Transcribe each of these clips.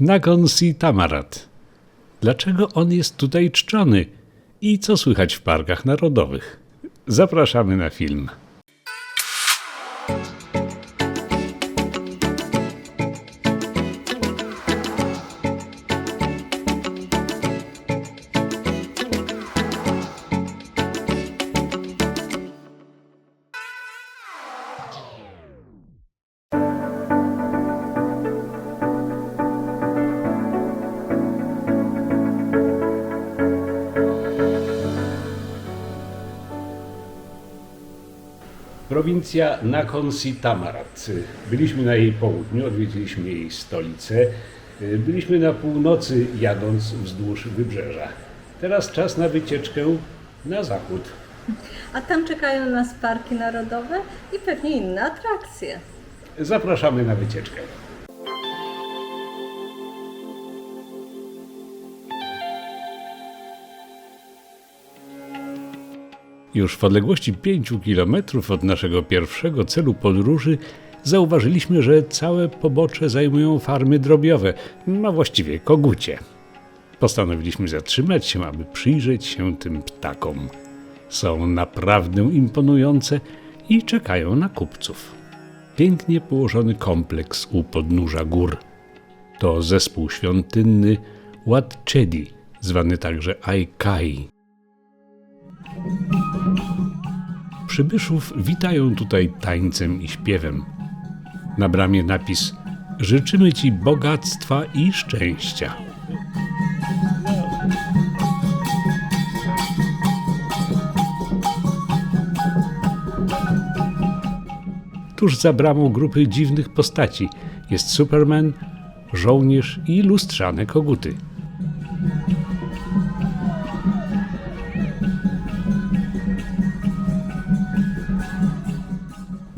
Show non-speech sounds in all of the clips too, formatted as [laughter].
Nagon Si Tamarat. Dlaczego on jest tutaj czczony? I co słychać w parkach narodowych? Zapraszamy na film. Prowincja Nakhon Si Tamarat. Byliśmy na jej południu, odwiedziliśmy jej stolicę. Byliśmy na północy, jadąc wzdłuż wybrzeża. Teraz czas na wycieczkę na zachód. A tam czekają nas parki narodowe i pewnie inne atrakcje. Zapraszamy na wycieczkę. Już w odległości 5 kilometrów od naszego pierwszego celu podróży zauważyliśmy, że całe pobocze zajmują farmy drobiowe, a właściwie kogucie. Postanowiliśmy zatrzymać się, aby przyjrzeć się tym ptakom. Są naprawdę imponujące i czekają na kupców. Pięknie położony kompleks u podnóża gór. To zespół świątynny Wat Chedi, zwany także Aikai. Przybyszów witają tutaj tańcem i śpiewem. Na bramie napis Życzymy Ci bogactwa i szczęścia. Tuż za bramą grupy dziwnych postaci jest Superman, żołnierz i lustrzane koguty.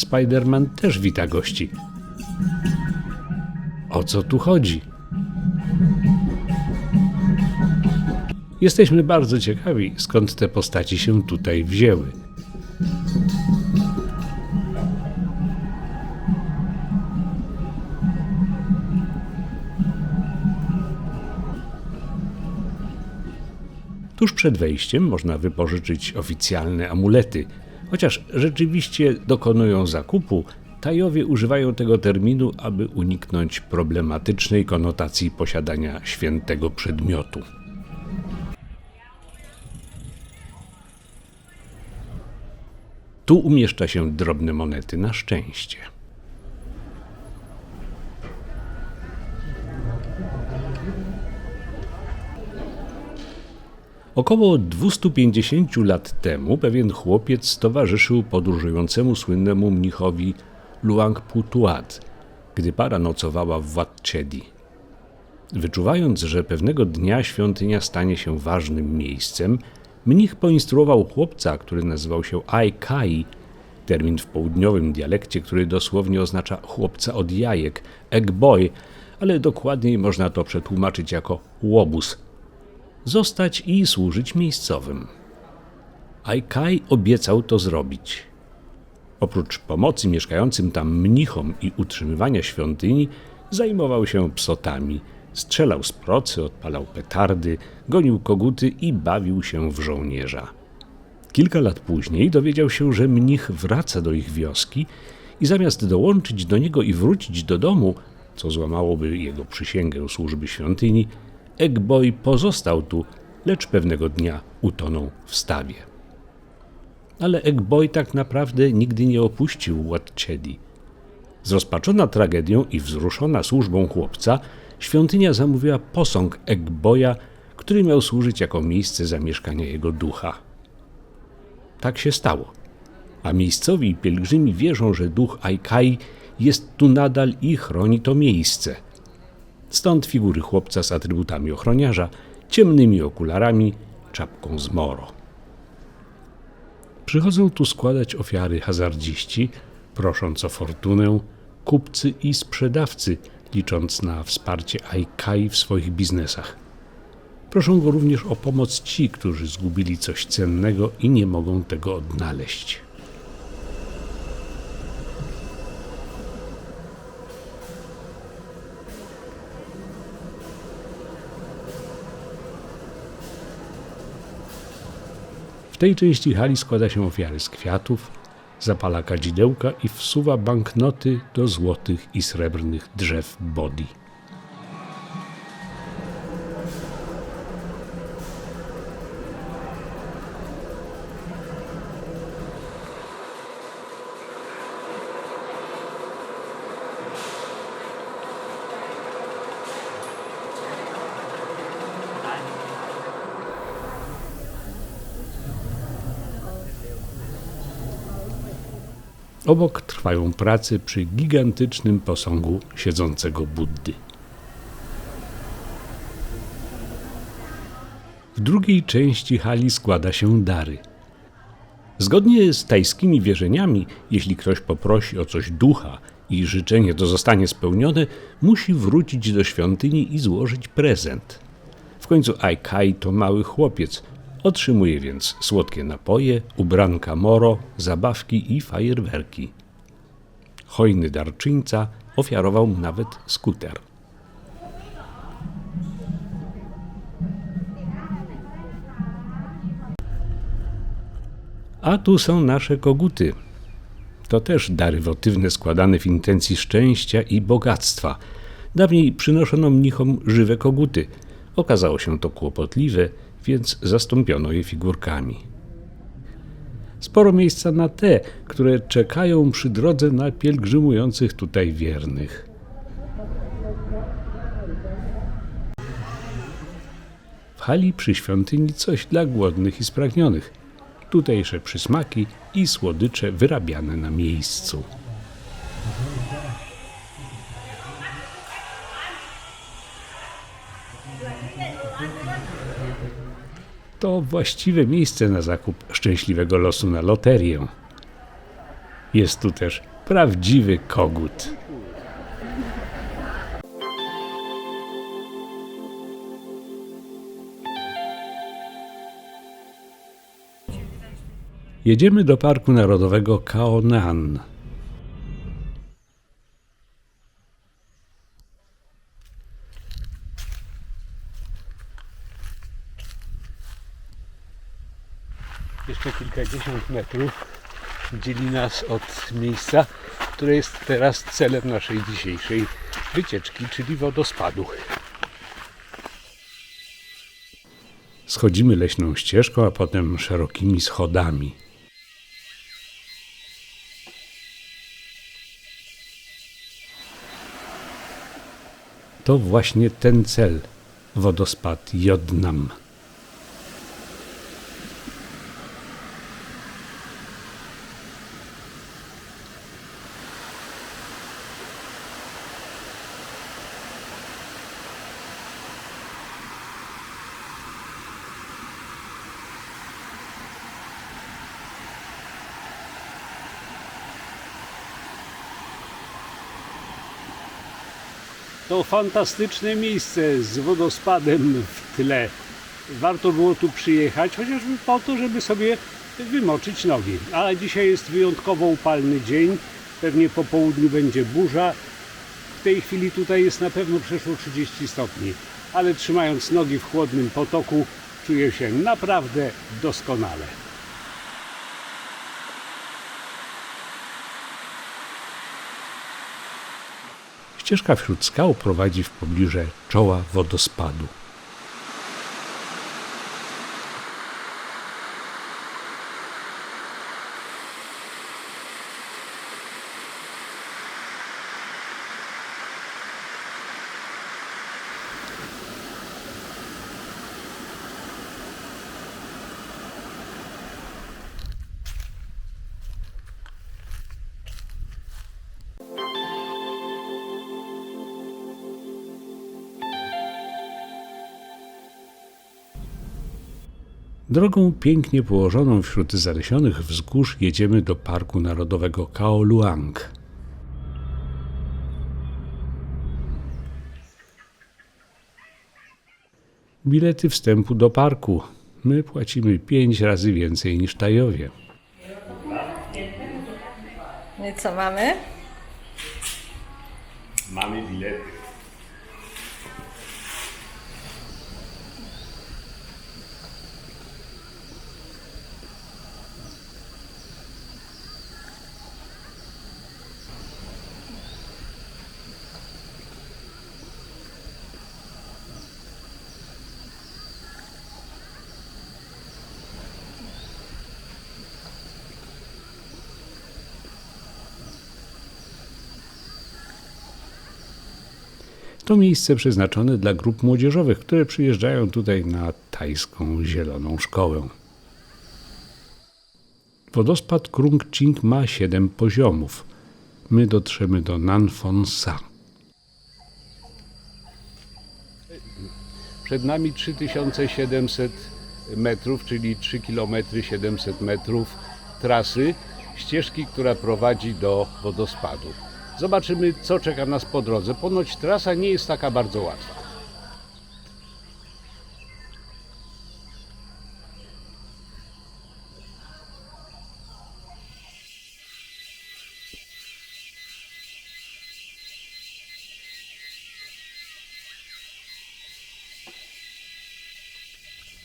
Spider-Man też wita gości. O co tu chodzi? Jesteśmy bardzo ciekawi, skąd te postaci się tutaj wzięły. Tuż przed wejściem można wypożyczyć oficjalne amulety. Chociaż rzeczywiście dokonują zakupu, Tajowie używają tego terminu, aby uniknąć problematycznej konotacji posiadania świętego przedmiotu. Tu umieszcza się drobne monety na szczęście. Około 250 lat temu pewien chłopiec towarzyszył podróżującemu słynnemu mnichowi Luang Putuat, gdy para nocowała w Wat Chedi. Wyczuwając, że pewnego dnia świątynia stanie się ważnym miejscem, mnich poinstruował chłopca, który nazywał się Ai Kai, termin w południowym dialekcie, który dosłownie oznacza chłopca od jajek, egg boy, ale dokładniej można to przetłumaczyć jako łobuz, zostać i służyć miejscowym. Aikai obiecał to zrobić. Oprócz pomocy mieszkającym tam mnichom i utrzymywania świątyni, zajmował się psotami, strzelał z procy, odpalał petardy, gonił koguty i bawił się w żołnierza. Kilka lat później dowiedział się, że mnich wraca do ich wioski i zamiast dołączyć do niego i wrócić do domu, co złamałoby jego przysięgę służby świątyni, Eggboy pozostał tu, lecz pewnego dnia utonął w stawie. Ale Eggboy tak naprawdę nigdy nie opuścił Watchedi. Zrozpaczona tragedią i wzruszona służbą chłopca, świątynia zamówiła posąg Eggboya, który miał służyć jako miejsce zamieszkania jego ducha. Tak się stało. A miejscowi pielgrzymi wierzą, że duch Aikai jest tu nadal i chroni to miejsce – Stąd figury chłopca z atrybutami ochroniarza, ciemnymi okularami, czapką z moro. Przychodzą tu składać ofiary hazardziści, prosząc o fortunę, kupcy i sprzedawcy, licząc na wsparcie Aikai w swoich biznesach. Proszą go również o pomoc ci, którzy zgubili coś cennego i nie mogą tego odnaleźć. Tej części hali składa się ofiary z kwiatów, zapala kadzidełka i wsuwa banknoty do złotych i srebrnych drzew bodi. Obok trwają prace przy gigantycznym posągu siedzącego Buddy. W drugiej części hali składa się dary. Zgodnie z tajskimi wierzeniami, jeśli ktoś poprosi o coś ducha i życzenie to zostanie spełnione, musi wrócić do świątyni i złożyć prezent. W końcu Aikai to mały chłopiec, otrzymuje więc słodkie napoje, ubranka moro, zabawki i fajerwerki. Hojny darczyńca ofiarował mu nawet skuter. A tu są nasze koguty. To też dary wotywne składane w intencji szczęścia i bogactwa. Dawniej przynoszono mnichom żywe koguty. Okazało się to kłopotliwe, więc zastąpiono je figurkami. Sporo miejsca na te, które czekają przy drodze na pielgrzymujących tutaj wiernych. W hali przy świątyni coś dla głodnych i spragnionych. Tutejsze przysmaki i słodycze wyrabiane na miejscu. To właściwe miejsce na zakup szczęśliwego losu na loterię. Jest tu też prawdziwy kogut. Jedziemy do Parku Narodowego Kaonan. Jeszcze kilkadziesiąt metrów dzieli nas od miejsca, które jest teraz celem naszej dzisiejszej wycieczki, czyli wodospadu. Schodzimy leśną ścieżką, a potem szerokimi schodami. To właśnie ten cel wodospad Jodnam. To fantastyczne miejsce z wodospadem w tle. Warto było tu przyjechać, chociażby po to, żeby sobie wymoczyć nogi. Ale dzisiaj jest wyjątkowo upalny dzień. Pewnie po południu będzie burza. W tej chwili tutaj jest na pewno przeszło 30 stopni. Ale trzymając nogi w chłodnym potoku, czuję się naprawdę doskonale. Ścieżka wśród skał prowadzi w pobliże czoła wodospadu. Drogą pięknie położoną wśród zalesionych wzgórz jedziemy do Parku Narodowego Khao Luang. Bilety wstępu do parku. My płacimy pięć razy więcej niż Tajowie. No i co mamy? Mamy bilety. To miejsce przeznaczone dla grup młodzieżowych, które przyjeżdżają tutaj na tajską zieloną szkołę. Wodospad Krung Ching ma 7 poziomów. My dotrzemy do Nan Fon Sa. Przed nami 3700 metrów, czyli 3 km 700 metrów trasy, ścieżki, która prowadzi do wodospadu. Zobaczymy, co czeka nas po drodze. Ponoć trasa nie jest taka bardzo łatwa.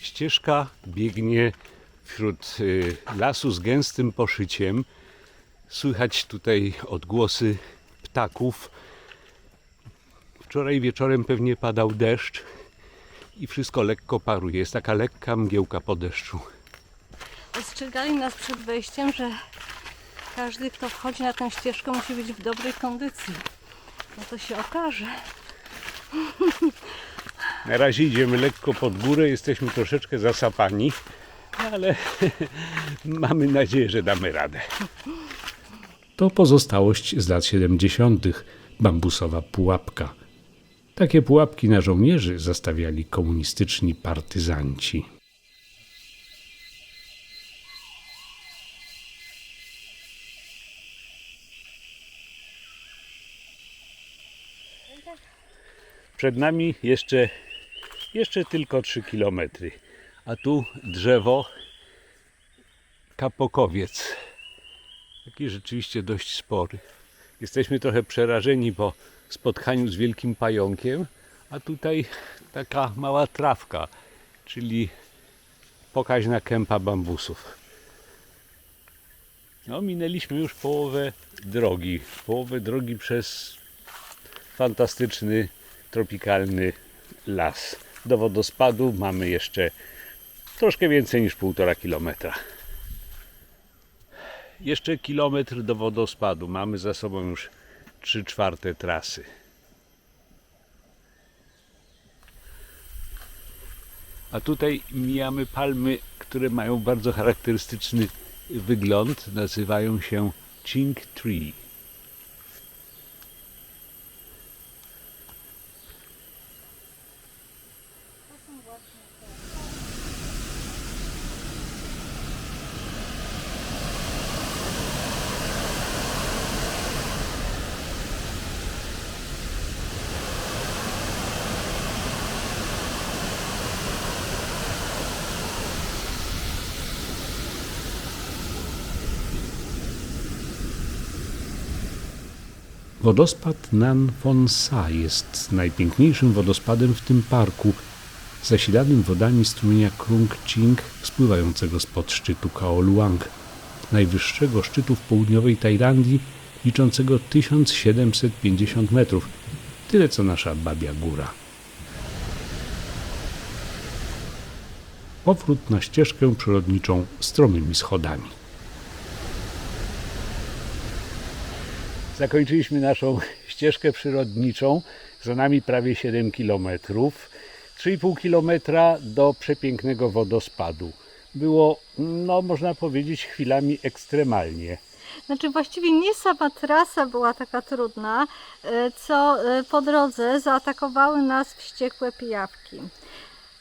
Ścieżka biegnie wśród y, lasu z gęstym poszyciem. Słychać tutaj odgłosy ptaków. Wczoraj wieczorem pewnie padał deszcz i wszystko lekko paruje. Jest taka lekka mgiełka po deszczu. Ostrzegali nas przed wejściem, że każdy, kto wchodzi na tę ścieżkę, musi być w dobrej kondycji. No to się okaże. [laughs] Na razie idziemy lekko pod górę, jesteśmy troszeczkę zasapani, ale [laughs] mamy nadzieję, że damy radę. [laughs] To pozostałość z lat 70. bambusowa pułapka. Takie pułapki na żołnierzy zastawiali komunistyczni partyzanci. Przed nami jeszcze, jeszcze tylko 3 km. A tu drzewo kapokowiec. Taki rzeczywiście dość spory. Jesteśmy trochę przerażeni po spotkaniu z wielkim pająkiem, a tutaj taka mała trawka, czyli pokaźna kępa bambusów. No, minęliśmy już połowę drogi. Połowę drogi przez fantastyczny, tropikalny las. Do wodospadu mamy jeszcze troszkę więcej niż półtora kilometra. Jeszcze kilometr do wodospadu. Mamy za sobą już 3 czwarte trasy. A tutaj mijamy palmy, które mają bardzo charakterystyczny wygląd. Nazywają się Ching Tree. Wodospad Nan Fon Sa jest najpiękniejszym wodospadem w tym parku, zasilanym wodami strumienia Krung Ching spływającego spod szczytu Khao Luang, najwyższego szczytu w południowej Tajlandii, liczącego 1750 metrów, tyle co nasza Babia Góra. Powrót na ścieżkę przyrodniczą stromymi schodami. Zakończyliśmy naszą [laughs] ścieżkę przyrodniczą. Za nami prawie 7 km. 3,5 km do przepięknego wodospadu. Było, no można powiedzieć, chwilami ekstremalnie. Znaczy właściwie nie sama trasa była taka trudna, e, co e, po drodze zaatakowały nas wściekłe pijawki.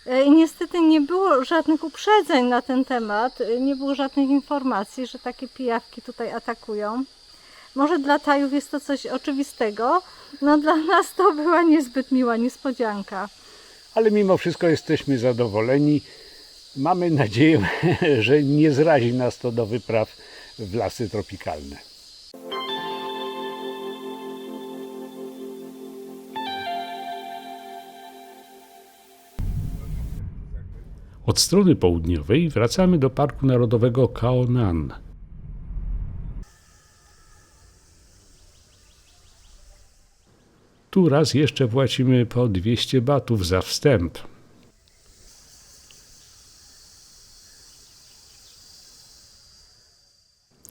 E, I niestety nie było żadnych uprzedzeń na ten temat, nie było żadnych informacji, że takie pijawki tutaj atakują. Może dla Tajów jest to coś oczywistego, no dla nas to była niezbyt miła niespodzianka. Ale mimo wszystko jesteśmy zadowoleni. Mamy nadzieję, [laughs] że nie zrazi nas to do wypraw w lasy tropikalne. Od strony południowej wracamy do Parku Narodowego Khao Tu raz jeszcze płacimy po 200 batów za wstęp.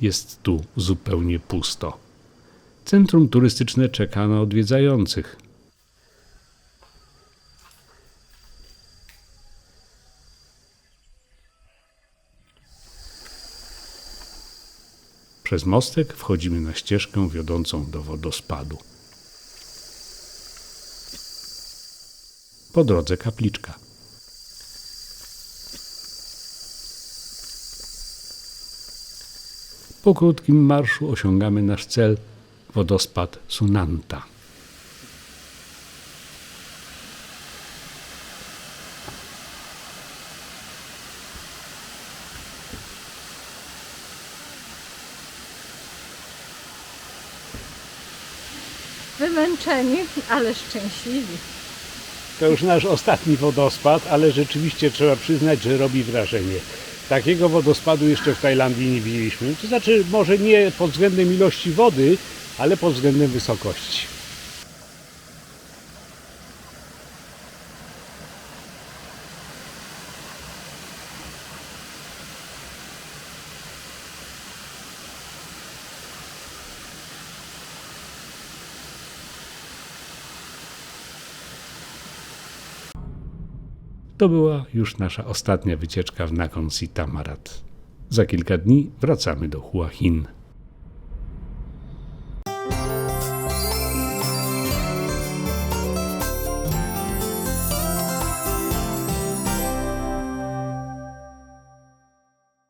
Jest tu zupełnie pusto. Centrum turystyczne czeka na odwiedzających. Przez mostek wchodzimy na ścieżkę wiodącą do wodospadu. Po drodze kapliczka. Po krótkim marszu osiągamy nasz cel wodospad Sunanta. Wymęczeni, ale szczęśliwi. To już nasz ostatni wodospad, ale rzeczywiście trzeba przyznać, że robi wrażenie. Takiego wodospadu jeszcze w Tajlandii nie widzieliśmy. To znaczy, może nie pod względem ilości wody, ale pod względem wysokości. To była już nasza ostatnia wycieczka w Nakhon Si Tamarat. Za kilka dni wracamy do Hua Hin.